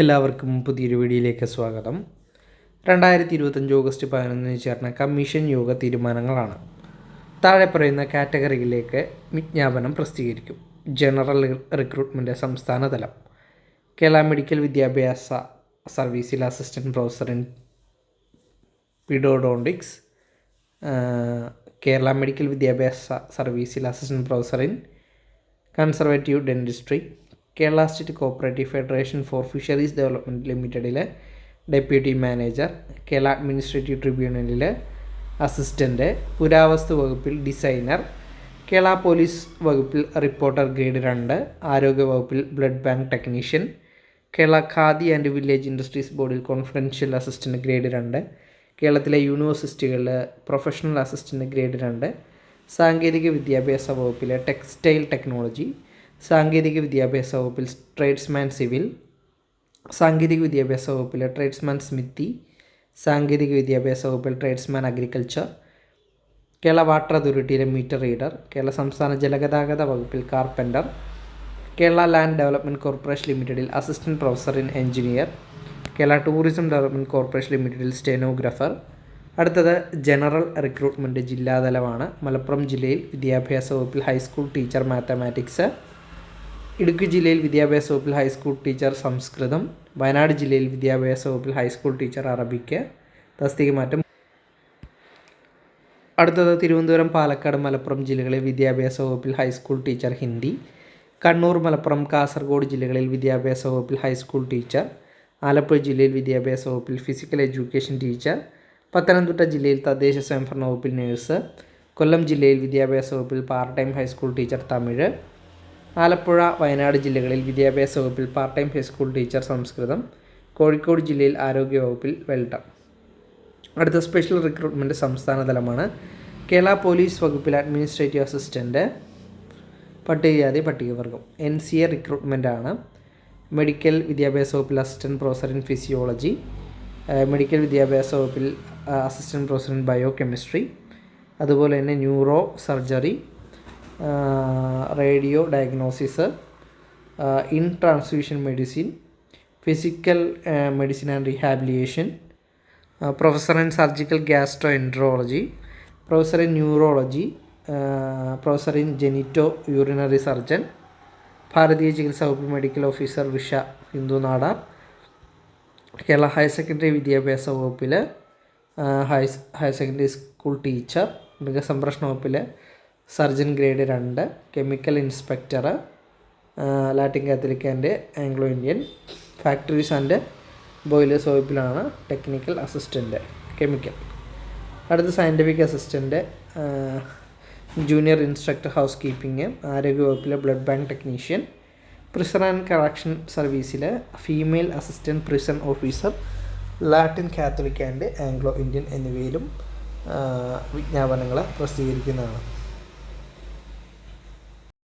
എല്ലാവർക്കും പുതിയൊരു വീഡിയോയിലേക്ക് സ്വാഗതം. രണ്ടായിരത്തി ഇരുപത്തഞ്ച് ഓഗസ്റ്റ് പതിനൊന്നിന് ചേർന്ന കമ്മീഷൻ യോഗ തീരുമാനങ്ങളാണ്. താഴെ പറയുന്ന കാറ്റഗറിയിലേക്ക് വിജ്ഞാപനം പ്രസിദ്ധീകരിക്കും. ജനറൽ റിക്രൂട്ട്മെന്റ് സംസ്ഥാന തലം. കേരള മെഡിക്കൽ വിദ്യാഭ്യാസ സർവീസിൽ assistant professor in pedodontics Kerala medical വിദ്യാഭ്യാസ സർവീസിൽ assistant professor in conservative dentistry Kerala state cooperative federation for fisheries development ലിമിറ്റഡിലെ deputy manager Kerala administrative ട്രിബ്യൂണലിലെ അസിസ്റ്റന്റ് പുരാവസ്തു വകുപ്പിൽ ഡിസൈനർ കേരള പോലീസ് വകുപ്പിൽ റിപ്പോർട്ടർ ഗ്രേഡ് രണ്ട് ആരോഗ്യ വകുപ്പിൽ blood bank technician Kerala Khadi and village industries ബോർഡിൽ കോൺഫിഡൻഷ്യൽ അസിസ്റ്റന്റ് ഗ്രേഡ് രണ്ട് കേരളത്തിലെ യൂണിവേഴ്സിറ്റികളിൽ പ്രൊഫഷണൽ അസിസ്റ്റന്റ് ഗ്രേഡ് രണ്ട് സാങ്കേതിക വിദ്യാഭ്യാസ വകുപ്പിലെ ടെക്സ്റ്റൈൽ ടെക്നോളജി സാങ്കേതിക വിദ്യാഭ്യാസ വകുപ്പിൽ ട്രേഡ്സ്മാൻ സിവിൽ സാങ്കേതിക വിദ്യാഭ്യാസ വകുപ്പിലെ ട്രേഡ്സ്മാൻ സ്മിത്തി സാങ്കേതിക വിദ്യാഭ്യാസ വകുപ്പിൽ ട്രേഡ്സ്മാൻ അഗ്രികൾച്ചർ കേരള വാട്ടർ അതോറിറ്റിയിലെ മീറ്റർ റീഡർ കേരള സംസ്ഥാന ജലഗതാഗത വകുപ്പിൽ carpenter Kerala land development corporation ലിമിറ്റഡിൽ assistant professor in engineer Kerala tourism development corporation ലിമിറ്റഡിൽ സ്റ്റെനോഗ്രാഫർ. അടുത്തത് ജനറൽ റിക്രൂട്ട്മെന്റ് ജില്ലാതലമാണ്. മലപ്പുറം ജില്ലയിൽ വിദ്യാഭ്യാസ വകുപ്പിൽ ഹൈസ്കൂൾ ടീച്ചർ മാത്തമാറ്റിക്സ്. ഇടുക്കി ജില്ലയിൽ വിദ്യാഭ്യാസ വകുപ്പിൽ ഹൈസ്കൂൾ ടീച്ചർ സംസ്കൃതം വയനാട് ജില്ലയിൽ വിദ്യാഭ്യാസ വകുപ്പിൽ ഹൈസ്കൂൾ ടീച്ചർ അറബിക്ക് തസ്തിക മാറ്റം. അടുത്തത് തിരുവനന്തപുരം പാലക്കാട് മലപ്പുറം ജില്ലകളിൽ വിദ്യാഭ്യാസ വകുപ്പിൽ high school teacher Hindi Kannur Malappuram Kasaragod ജില്ലകളിൽ വിദ്യാഭ്യാസ വകുപ്പിൽ ഹൈസ്കൂൾ ടീച്ചർ ആലപ്പുഴ ജില്ലയിൽ വിദ്യാഭ്യാസ വകുപ്പിൽ ഫിസിക്കൽ എഡ്യൂക്കേഷൻ ടീച്ചർ പത്തനംതിട്ട ജില്ലയിൽ തദ്ദേശ സ്വയംഭരണ വകുപ്പിൽ നേഴ്സ് കൊല്ലം ജില്ലയിൽ വിദ്യാഭ്യാസ വകുപ്പിൽ part time high school teacher Tamil Alappuzha Wayanad ജില്ലകളിൽ വിദ്യാഭ്യാസ വകുപ്പിൽ part time high school teacher Sanskrit Kozhikode ജില്ലയിൽ ആരോഗ്യ വകുപ്പിൽ വെൽഡർ അടുത്ത സ്പെഷ്യൽ റിക്രൂട്ട്മെന്റ് സംസ്ഥാന തലമാണ് കേരള പോലീസ് വകുപ്പിൽ അഡ്മിനിസ്ട്രേറ്റീവ് അസിസ്റ്റന്റ് പട്ടികജാതി പട്ടികവർഗം. എൻ സി എ റിക്രൂട്ട്മെന്റ് ആണ്. മെഡിക്കൽ വിദ്യാഭ്യാസ വകുപ്പിൽ assistant professor in physiology medical വിദ്യാഭ്യാസ വകുപ്പിൽ assistant professor in bio chemistry അതുപോലെ തന്നെ neurosurgery radio diagnosis in transfusion medicine physical medicine and rehabilitation professor in surgical gastro enterology professor in neurology professor in genito urinary surgeon ഭാരതീയ ചികിത്സാ വകുപ്പ് medical officer വിഷ ഹിന്ദുനാട Kerala higher secondary വിദ്യാഭ്യാസ വകുപ്പിൽ higher higher secondary school teacher മൃഗസംരക്ഷണ വകുപ്പിൽ surgeon grade രണ്ട് chemical inspector Latin Catholic and Anglo Indian. Factories and boilers വകുപ്പിലാണ് technical assistant chemical. അടുത്ത scientific assistant junior instructor housekeeping ആരോഗ്യ വകുപ്പിലെ blood bank technician. Prison and correction സർവീസിലെ female assistant prison officer Latin Catholic and Anglo Indian എന്നിവയിലും വിജ്ഞാപനങ്ങൾ പ്രസിദ്ധീകരിക്കുന്നതാണ്.